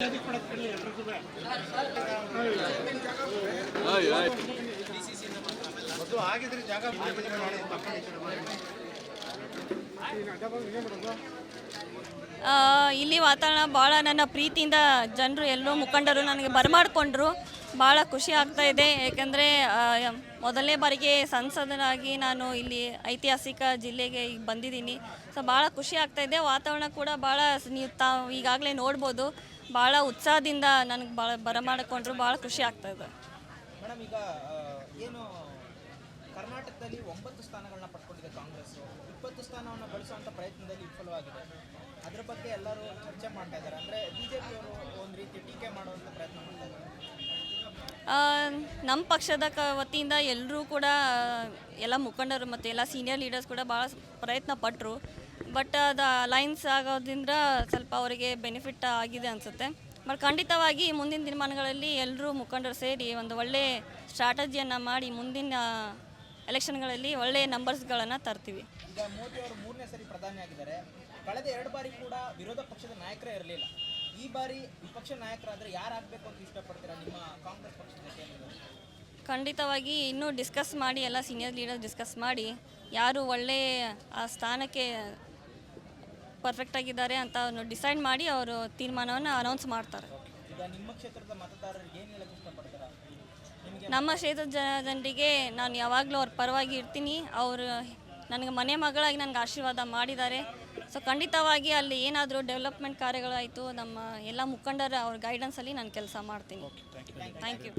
ಇಲ್ಲಿ ವಾತಾವರಣ ಭಾಳ ನನ್ನ ಪ್ರೀತಿಯಿಂದ ಜನರು ಎಲ್ಲರೂ ಮುಖಂಡರು ನನಗೆ ಬರಮಾಡಿಕೊಂಡ್ರು. ಭಾಳ ಖುಷಿ ಆಗ್ತಾ ಇದೆ. ಯಾಕಂದ್ರೆ ಮೊದಲನೇ ಬಾರಿಗೆ ಸಂಸದನಾಗಿ ನಾನು ಇಲ್ಲಿ ಐತಿಹಾಸಿಕ ಜಿಲ್ಲೆಗೆ ಈಗ ಬಂದಿದ್ದೀನಿ. ಸೊ ಭಾಳ ಖುಷಿ ಆಗ್ತಾ ಇದೆ. ವಾತಾವರಣ ಕೂಡ ಭಾಳ ನೀವು ತಾವು ಈಗಾಗಲೇ ನೋಡ್ಬೋದು. ಭಾಳ ಉತ್ಸಾಹದಿಂದ ನನಗೆ ಭಾಳ ಬರಮಾಡಿಕೊಂಡ್ರು ಭಾಳ ಖುಷಿ ಆಗ್ತಾ ಇದೆ. ಮೇಡಮ್ ಈಗ ಏನು ಕರ್ನಾಟಕದಲ್ಲಿ ಒಂಬತ್ತು ಸ್ಥಾನಗಳನ್ನ ಪಡ್ಕೊಂಡಿದೆ ಕಾಂಗ್ರೆಸ್. ಇಪ್ಪತ್ತು ಸ್ಥಾನವನ್ನು ಗಳಿಸುವಂತ ಪ್ರಯತ್ನದಲ್ಲಿ ವಿಫಲವಾಗಿದೆ ಅದ್ರ ಬಗ್ಗೆ ಎಲ್ಲರೂ ಚರ್ಚೆ ಮಾಡ್ತಾ ಇದ್ದಾರೆ. ಅಂದರೆ ಬಿಜೆಪಿ ಜೆ ಒಂದು ರೀತಿ ಟೀಕೆ ಮಾಡುವಂಥ ಪ್ರಯತ್ನ ಮಾಡ್ತಾ ಇದ್ದಾರೆ. ನಮ್ಮ ಪಕ್ಷದ ಕ ವತಿಯಿಂದ ಎಲ್ಲರೂ ಕೂಡ ಎಲ್ಲ ಮುಖಂಡರು ಮತ್ತು ಎಲ್ಲ ಸೀನಿಯರ್ ಲೀಡರ್ಸ್ ಕೂಡ ಭಾಳ ಪ್ರಯತ್ನ ಪಟ್ಟರು ಬಟ್ ಅದು ಲೈನ್ಸ್ ಆಗೋದ್ರಿಂದ ಸ್ವಲ್ಪ ಅವರಿಗೆ ಬೆನಿಫಿಟ್ ಆಗಿದೆ ಅನಿಸುತ್ತೆ. ಬಟ್ ಖಂಡಿತವಾಗಿ ಮುಂದಿನ ದಿನಮಾನಗಳಲ್ಲಿ ಎಲ್ಲರೂ ಮುಖಂಡರು ಸೇರಿ ಒಂದು ಒಳ್ಳೆ ಸ್ಟ್ರಾಟಜಿಯನ್ನು ಮಾಡಿ ಮುಂದಿನ ಎಲೆಕ್ಷನ್ಗಳಲ್ಲಿ ಒಳ್ಳೆಯ ನಂಬರ್ಸ್ಗಳನ್ನು ತರ್ತೀವಿ. ಈಗ ಮೋದಿ ಅವರು ಮೂರನೇ ಸರಿ ಪ್ರಧಾನಿ ಆಗಿದ್ದಾರೆ. ಕಳೆದ ಎರಡು ಬಾರಿ ಕೂಡ ವಿರೋಧ ಪಕ್ಷದ ನಾಯಕರೇ ಇರಲಿಲ್ಲ. ಈ ಬಾರಿ ವಿಪಕ್ಷ ನಾಯಕರಾದರೆ ಯಾರಾಗಬೇಕು ಅಂತ ಇಷ್ಟಪಡ್ತೀರಾ ನಿಮ್ಮ ಕಾಂಗ್ರೆಸ್ ಏನಿದೆ ಖಂಡಿತವಾಗಿ ಇನ್ನೂ ಡಿಸ್ಕಸ್ ಮಾಡಿ ಎಲ್ಲ ಸೀನಿಯರ್ ಲೀಡರ್ ಡಿಸ್ಕಸ್ ಮಾಡಿ ಯಾರು ಒಳ್ಳೆ ಆ ಸ್ಥಾನಕ್ಕೆ ಪರ್ಫೆಕ್ಟ್ ಆಗಿದ್ದಾರೆ ಅಂತ ಡಿಸೈಡ್ ಮಾಡಿ ಅವರು ತೀರ್ಮಾನವನ್ನು ಅನೌನ್ಸ್ ಮಾಡ್ತಾರೆ. ನಿಮ್ಮ ಕ್ಷೇತ್ರದ ಜನರಿಗೆ ನಾನು ಯಾವಾಗಲೂ ಅವ್ರ ಪರವಾಗಿ ಇರ್ತೀನಿ. ಅವರು ನನಗೆ ಮನೆ ಮಗಳಾಗಿ ನನಗೆ ಆಶೀರ್ವಾದ ಮಾಡಿದ್ದಾರೆ. ಸೊ ಖಂಡಿತವಾಗಿ ಅಲ್ಲಿ ಏನಾದರೂ ಡೆವಲಪ್ಮೆಂಟ್ ಕಾರ್ಯಗಳಾಯಿತು ನಮ್ಮ ಎಲ್ಲ ಮುಖಂಡರ ಅವ್ರ ಗೈಡೆನ್ಸಲ್ಲಿ ನಾನು ಕೆಲಸ ಮಾಡ್ತೀನಿ. Thank you